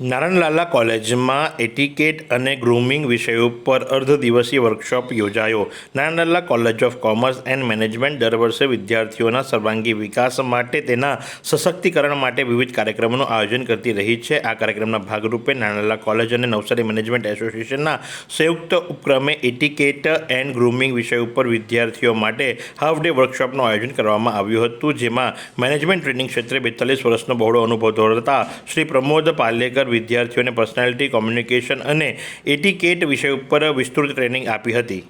નારણલાલા કોલેજમાં એટિકેટ અને ગ્રૂમિંગ વિષય ઉપર અર્ધ દિવસીય વર્કશોપ યોજાયો. Naranlala college of commerce and management દર વર્ષે વિદ્યાર્થીઓના સર્વાંગી વિકાસ માટે તેના સશક્તિકરણ માટે વિવિધ કાર્યક્રમોનું આયોજન કરતી રહી છે. આ કાર્યક્રમના ભાગરૂપે નારણલાલા કોલેજ અને નવસારી મેનેજમેન્ટ એસોસિએશનના સંયુક્ત ઉપક્રમે એટિકેટ એન્ડ ગ્રૂમિંગ વિષય ઉપર વિદ્યાર્થીઓ માટે હાફ ડે વર્કશોપનું આયોજન કરવામાં આવ્યું હતું, જેમાં મેનેજમેન્ટ ટ્રેનિંગ ક્ષેત્રે બેતાલીસ વર્ષનો બહોળો અનુભવ ધરાવતા શ્રી પ્રમોદ પાલેકર વિદ્યાર્થીઓને પર્સનાલિટી કોમ્યુનિકેશન અને એટિકેટ વિષય ઉપર વિસ્તૃત ટ્રેનિંગ આપી હતી.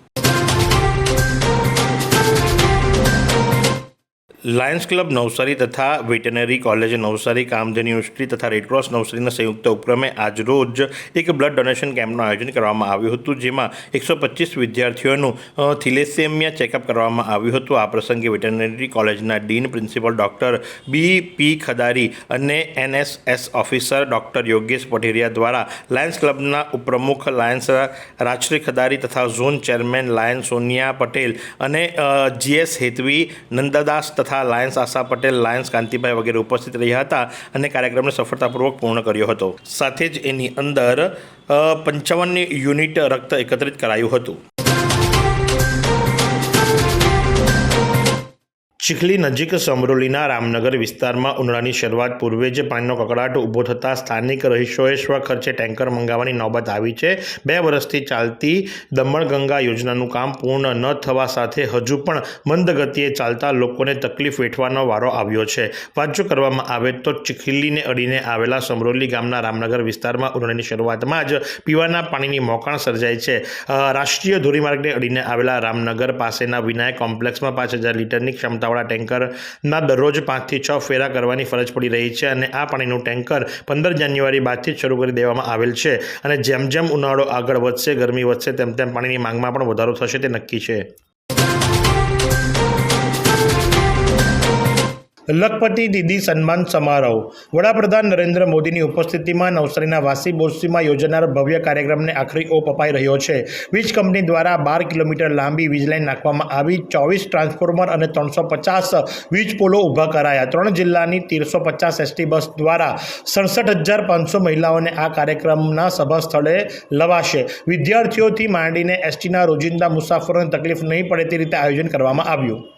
લાયન્સ ક્લબ નવસારી તથા veterinary college Navsari, Kamdhenu university તથા રેડક્રોસ નવસારીના સંયુક્ત ઉપક્રમે આજરોજ એક બ્લડ ડોનેશન કેમ્પનું આયોજન કરવામાં આવ્યું હતું, જેમાં એકસો પચીસ વિદ્યાર્થીઓનું થિલેસેમિયા ચેકઅપ કરવામાં આવ્યું હતું. આ પ્રસંગે વેટનરી કોલેજના dean principal doctor B P Khadari અને NSS officer doctor Yogesh Pateria દ્વારા લાયન્સ ક્લબના ઉપપ્રમુખ લાયન્સ રાજશ્રી ખદારી તથા zone chairman lions Sonia Patel અને જીએસ હેતવી નંદાદાસ તથા લાયન્સ આશા પટેલ, લાયન્સ કાંતિભાઈ વગેરે ઉપસ્થિત રહ્યા હતા અને કાર્યક્રમને સફળતાપૂર્વક પૂર્ણ કર્યો હતો. સાથે જ એની અંદર પંચાવન યુનિટ રક્ત એકત્રિત કરાયું હતું. ચીખલી નજીક સમરોલીના રામનગર વિસ્તારમાં ઉનાળાની શરૂઆત પૂર્વે જ પાણીનો કકડાટ ઊભો થતાં સ્થાનિક રહીશોએ સ્વખર્ચે ટેન્કર મંગાવવાની નોબત આવી છે. બે વર્ષથી ચાલતી દમણગંગા યોજનાનું કામ પૂર્ણ ન થવા સાથે હજુ પણ મંદ ગતિએ ચાલતા લોકોને તકલીફ વેઠવાનો વારો આવ્યો છે. વાંચો કરવામાં આવે તો ચીખલીને અડીને આવેલા સમરોલી ગામના રામનગર વિસ્તારમાં ઉનાળાની શરૂઆતમાં જ પીવાના પાણીની મોકાણ સર્જાય છે. રાષ્ટ્રીય ધોરીમાર્ગને અડીને આવેલા રામનગર પાસેના વિનાયક કોમ્પ્લેક્સમાં પાંચ હજાર લીટરની ક્ષમતાવાળા ટેન્કરના દરરોજ પાંચથી છ ફેરા કરવાની ફરજ પડી રહી છે અને આ પાણીનું ટેન્કર પંદર જાન્યુઆરી બાદથી શરૂ કરી દેવામાં આવેલ છે અને જેમ જેમ ઉનાળો આગળ વધશે, ગરમી વધશે, તેમ તેમ પાણીની માંગમાં પણ વધારો થશે, તે નક્કી છે. લખપતિ દીદી સન્માન સમારોહ. વડાપ્રધાન નરેન્દ્ર મોદીની ઉપસ્થિતિમાં નવસારીના વાસી બોરસીમાં યોજાનાર ભવ્ય કાર્યક્રમને આખરી ઓપ અપાઈ રહ્યો છે. વીજ કંપની દ્વારા બાર કિલોમીટર લાંબી વીજ લાઇન નાખવામાં આવી. ચોવીસ ટ્રાન્સફોર્મર અને ત્રણસો પચાસ વીજ પોલો ઊભા કરાયા. ત્રણ જિલ્લાની તેરસો પચાસ એસટી બસ દ્વારા સડસઠ હજાર પાંચસો મહિલાઓને આ કાર્યક્રમના સભા સ્થળે લવાશે. વિદ્યાર્થીઓથી માંડીને એસટીના રોજિંદા મુસાફરોને તકલીફ નહીં પડે તે રીતે આયોજન કરવામાં આવ્યું.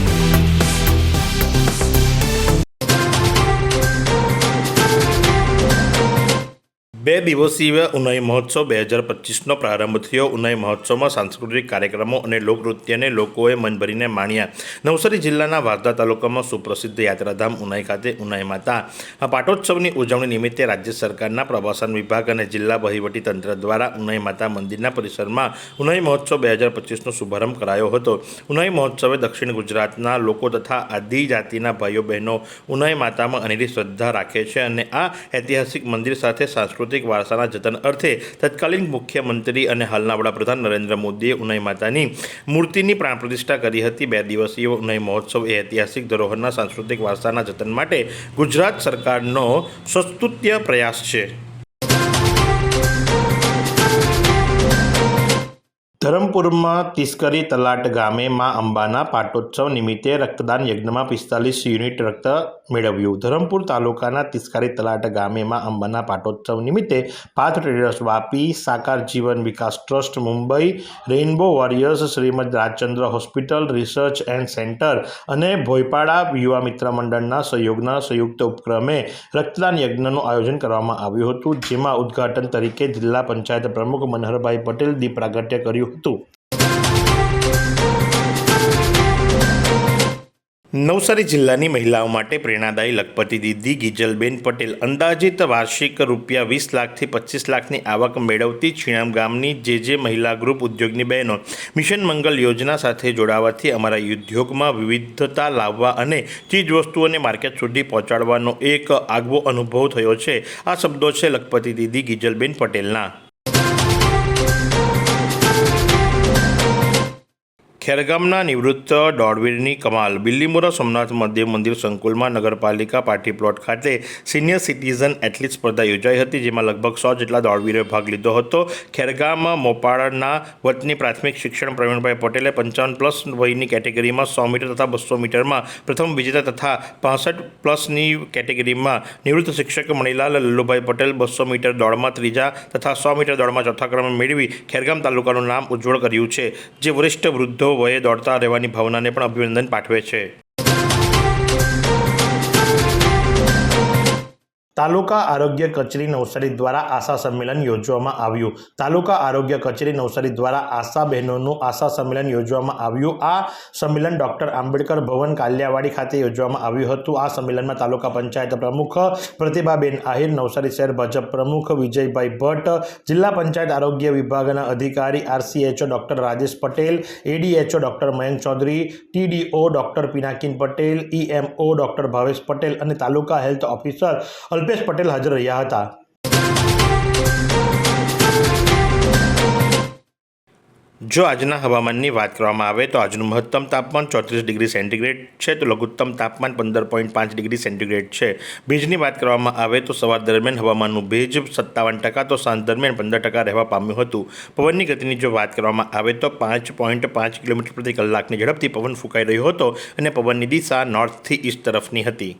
બે દિવસીય ઉનાઈ મહોત્સવ બે હજાર પચીસનો પ્રારંભ થયો. ઉનાઈ મહોત્સવમાં સાંસ્કૃતિક કાર્યક્રમો અને લોકનૃત્યને લોકોએ મન ભરીને માણ્યા. નવસારી જિલ્લાના વારદા તાલુકામાં સુપ્રસિદ્ધ યાત્રાધામ ઉનાઈ ખાતે ઉનાઈ માતા. પાટોત્સવની ઉજવણી નિમિત્તે રાજ્ય સરકારના પ્રવાસન વિભાગ અને જિલ્લા વહીવટી તંત્ર દ્વારા ઉનાઈ માતા મંદિરના પરિસરમાં ઉનાઈ મહોત્સવ બે હજાર પચીસનો શુભારંભ કરાયો હતો. ઉનાઈ મહોત્સવે દક્ષિણ ગુજરાતના લોકો તથા આદિજાતિના ભાઈઓ બહેનો ઉનાઈ માતામાં અનેરી શ્રદ્ધા રાખે છે અને આ ઐતિહાસિક મંદિર સાથે સાંસ્કૃતિક વારસાના જતન અર્થે તત્કાલીન મુખ્યમંત્રી અને હાલના વડાપ્રધાન નરેન્દ્ર મોદીએ ઉનાઈ માતાની મૂર્તિની પ્રાણ પ્રતિષ્ઠા કરી હતી. બે દિવસીય ઉનાઈ મહોત્સવ એ ઐતિહાસિક ધરોહરના સાંસ્કૃતિક વારસાના જતન માટે ગુજરાત સરકારનો સસ્તુત્ય પ્રયાસ છે. ધરમપુરમાં તિસ્કરી તલાટ ગામે મા અંબાના પાટોત્સવ નિમિત્તે રક્તદાન યજ્ઞમાં પિસ્તાલીસ યુનિટ રક્ત મેળવ્યું. ધરમપુર તાલુકાના તિસ્કારી તલાટ ગામે મા અંબાના પાટોત્સવ નિમિત્તે path traders Vapi, Sakar Jivan Vikas trust, Mumbai, rainbow warriors, Shrimad Rajchandra hospital, research and centre અને ભોયપાડા યુવા મિત્ર મંડળના સહયોગના સંયુક્ત ઉપક્રમે રક્તદાન યજ્ઞનું આયોજન કરવામાં આવ્યું હતું, જેમાં ઉદ્ઘાટન તરીકે જિલ્લા પંચાયત પ્રમુખ મનહરભાઈ પટેલ દીપ પ્રાગટ્ય કર્યું હતું નવસારી જિલ્લાની મહિલાઓ માટે પ્રેરણાદાયી લખપતિ દીદી ગીજલબેન પટેલ અંદાજિત વાર્ષિક રૂપિયા વીસ લાખથી પચીસ લાખની આવક મેળવતી છીણામ ગામની જે જે મહિલા ગ્રુપ ઉદ્યોગની બહેનો મિશન મંગલ યોજના સાથે જોડાવાથી અમારા ઉદ્યોગમાં વિવિધતા લાવવા અને ચીજવસ્તુઓને માર્કેટ સુધી પહોંચાડવાનો એક આગવો અનુભવ થયો છે. આ શબ્દો છે લખપતિ દીદી ગીજલબેન પટેલના. ખેરગામના નિવૃત્ત દોડવીરની કમાલ. બિલ્લીમોરા સોમનાથ મહાદેવ મંદિર સંકુલમાં નગરપાલિકા પાર્ટી પ્લોટ ખાતે સિનિયર સિટીઝન એથ્લીટ સ્પર્ધા યોજાઈ હતી, જેમાં લગભગ સો જેટલા દોડવીરોએ ભાગ લીધો હતો. ખેરગામ મોપાળના વતની પ્રાથમિક શિક્ષણ પ્રવીણભાઈ પટેલે પંચાવન પ્લસ વયની કેટેગરીમાં સો મીટર તથા બસો મીટરમાં પ્રથમ વિજેતા તથા પાસઠ પ્લસની કેટેગરીમાં નિવૃત્ત શિક્ષક મણિલાલ લલ્લુભાઈ પટેલ બસો મીટર દોડમાં ત્રીજા તથા સો મીટર દોડમાં ચોથા ક્રમે મેળવી ખેરગામ તાલુકાનું નામ ઉજ્જવળ કર્યું છે. જે વરિષ્ઠ વૃદ્ધો વયે દોડતા રહેવાની ભાવનાને પણ અભિનંદન પાઠવે છે. તાલુકા આરોગ્ય કચેરી નવસારી દ્વારા આશા સંમેલન યોજવામાં આવ્યું. તાલુકા આરોગ્ય કચેરી નવસારી દ્વારા આશા બહેનોનું આશા સંમેલન યોજવામાં આવ્યું. આ સંમેલન ડૉક્ટર આંબેડકર ભવન કાલિયાવાડી ખાતે યોજવામાં આવ્યું હતું. આ સંમેલનમાં તાલુકા પંચાયત પ્રમુખ પ્રતિભાબેન આહિર, નવસારી શહેર ભાજપ પ્રમુખ વિજયભાઈ ભટ્ટ, જિલ્લા પંચાયત આરોગ્ય વિભાગના અધિકારી RCHO doctor Rajesh Patel, ADHO doctor Mayank Chaudhary, TDO doctor Pinakin Patel, EMO doctor Bhavesh Patel અને તાલુકા હેલ્થ ઓફિસર અલ્પેશ પટેલ હાજર રહ્યા હતા. જો આજના હવામાનની વાત કરવામાં આવે તો આજનું મહત્તમ તાપમાન ચોત્રીસ ડિગ્રી સેન્ટીગ્રેડ છે, તો લઘુત્તમ તાપમાન પંદર પોઈન્ટ પાંચ ડિગ્રી સેન્ટીગ્રેડ છે. ભેજની વાત કરવામાં આવે તો સવાર દરમિયાન હવામાનનું ભેજ સત્તાવન ટકા, તો સાંજ દરમિયાન પંદર ટકા રહેવા પામ્યું હતું. પવનની ગતિની જો વાત કરવામાં આવે તો પાંચ પોઈન્ટ પાંચ કિલોમીટર પ્રતિ કલાકની ઝડપથી પવન ફૂંકાઈ રહ્યો હતો અને પવનની દિશા નોર્થથી ઈસ્ટ તરફની હતી.